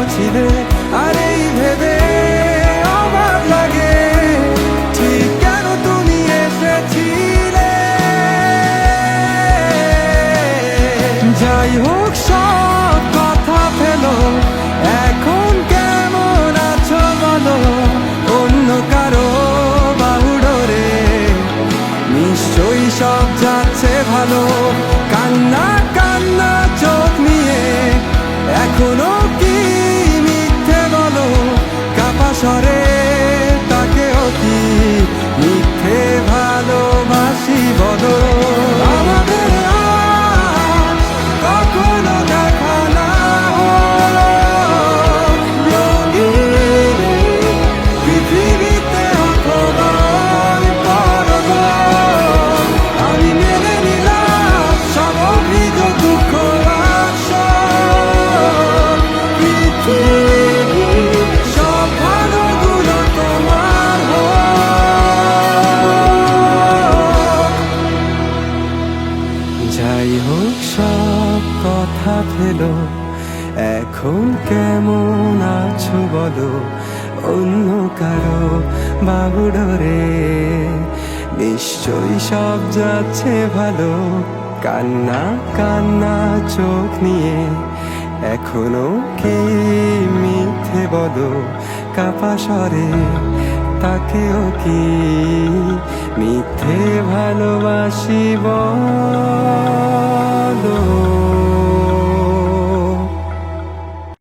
এসেছিলে আর এই ভেবে অবাক লাগে ঠিক কেন তুমি এসেছিলে? যাই হোক 저를 যাই হোক, সব কথা ফেলো। এখন কেমন আছো বলো? অন্য কারও বাবুডরে। নিশ্চয়ই সব যাচ্ছে ভালো। কান্না কান্না, চোখ নিয়ে। এখনও কি মিথ্যে বলো? কাপা স্বরে। তাকেও কি মিথ্যে ভালোবাসিব?